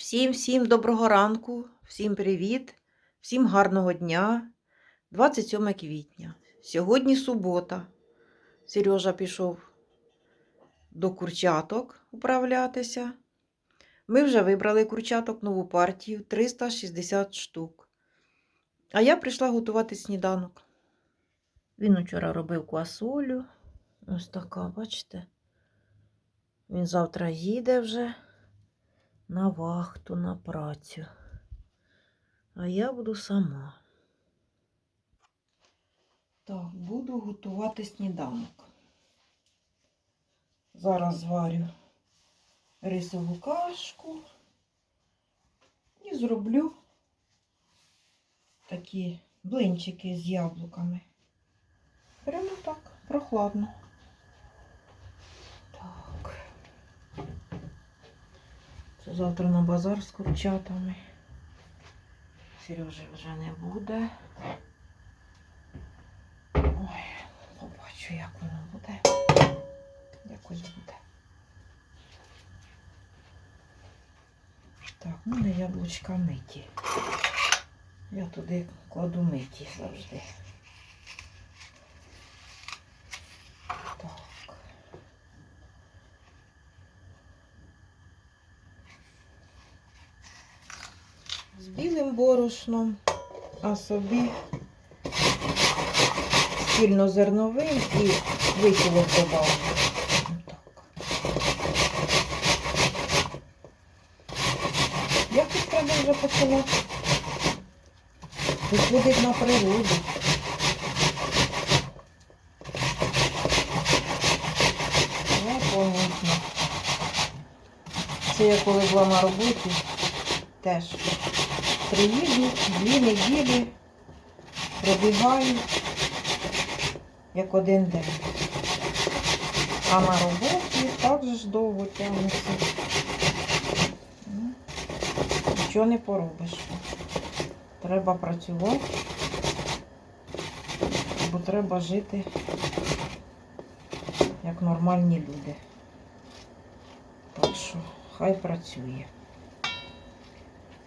Всім всім доброго ранку, всім привіт, всім гарного дня. 27 квітня. Сьогодні субота. Сережа пішов до курчаток управлятися. Ми вже вибрали курчаток нову партію 360 штук. А я прийшла готувати сніданок. Він вчора робив квасолю. Ось така, бачите? Він завтра їде вже на вахту, на працю. А я буду сама. Так, буду готувати сніданок. Зараз зварю рисову кашку і зроблю такі блинчики з яблуками. Прямо так, прохладно. Завтра на базар з курчатами. Сережі вже не буде. Ой, побачу, як воно буде. Якось буде. Так, ну не яблучка миті. Я туди кладу миті завжди. Так. з білим борошном, а собі цільнозерновим і висілок добавлю. Як тут вже починати? Виходить на природу. Ну, понятно. Це я коли була на роботі, теж приїду, дві неділі пробігаю, як один день. А на роботі так же ж довго тягнеться. Ну, Нічого не поробиш. Треба працювати, бо треба жити як нормальні люди. Так що хай працює.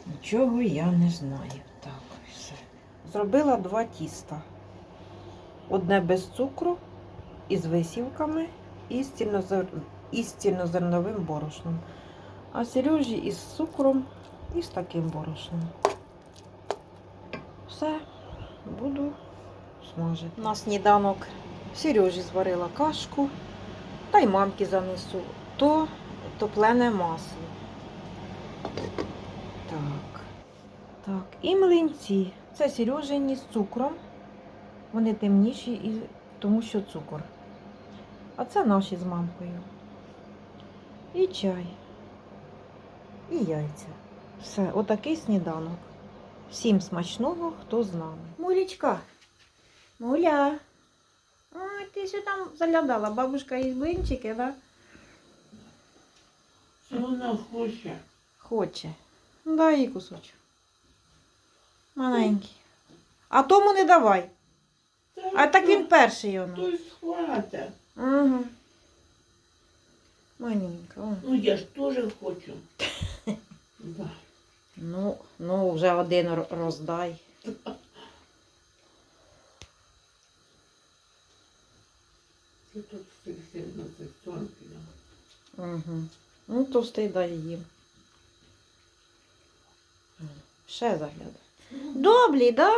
Нічого я не знаю. Так, все. Зробила два тіста. Одне без цукру, із висівками і з, цільнозер... і з цільнозерновим борошном. А Сережі із цукром і з таким борошном. Все, буду смажити. На сніданок Сережі зварила кашку, та й мамки занесу. То топлене масло. Так. Так, і млинці. Це Сережині з цукром. Вони темніші, і... тому що цукор. А це наші з мамкою. І чай. І яйця. Все, отакий сніданок. Всім смачного, хто з нами. Мулічка. Муля. А, ти що там заглядала? Бабушка із блинчики, да? Що вона хоче? Хоче. Ну, Дай кусочок. Маленький. А тому не давай. А так він перший воно. Хтось схвата. Угу. Маленька. о. Ну я ж теж хочу. Да. Ну, ну, вже один р- роздай. Це тут сильно це тонкий. Угу. Ну, товстий дай їм. Ще заглядай. Доблі, да?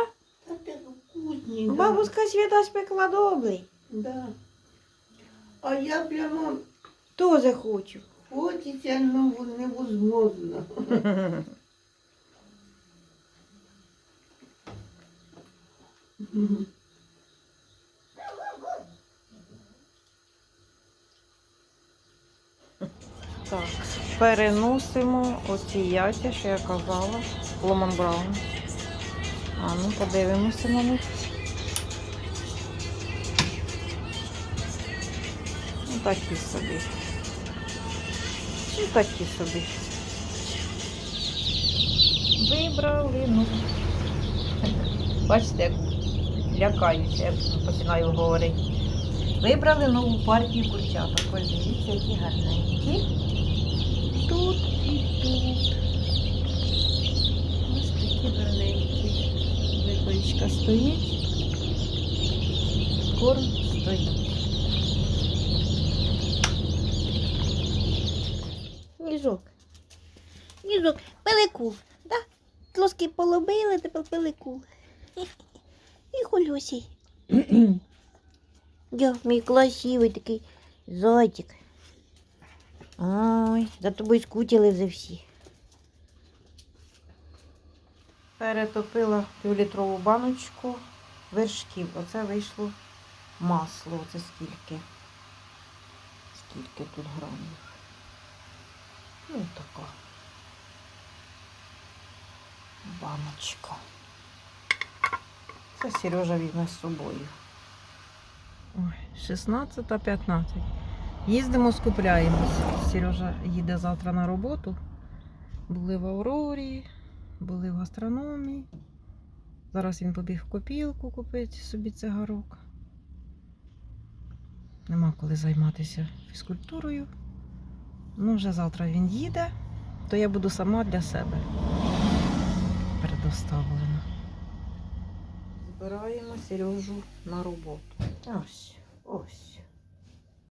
Та ти. Бабуська Свята спекла доблий. Да. А я прямо Тоже хочу. хочеться, ну невозможно. Так, переносимо оці яйця, що я казала, Ломан Браун. А ну подивимося на них. Ну такі собі. Ну такі собі. Вибрали, ну. Бачите, як лякаюся, як починаю говорити. Вибрали нову партію курчаток. Ось дивіться, які гарненькі. Тут і тут. Стоїть. Корм стоїть. Ніжок. Ніжок. Пеликул. Да? Трошки полобили, тепер пеликул. І хулюсій. Я мій красивий такий зайчик. Ой, за тобою скучили вже всі. Перетопила півлітрову баночку вершків. Оце вийшло масло. Оце скільки? Скільки тут грамів? Ну, така. Баночка. Це Сережа візьме з собою. Ой, 16-15. Їздимо, скупляємось. Сережа їде завтра на роботу. Були в Аврорі, були в гастрономії. Зараз він побіг в копілку купити собі цигарок. Нема коли займатися фізкультурою. Ну, вже завтра він їде, то я буду сама для себе предоставлена. Збираємо Сережу на роботу. Ось, ось.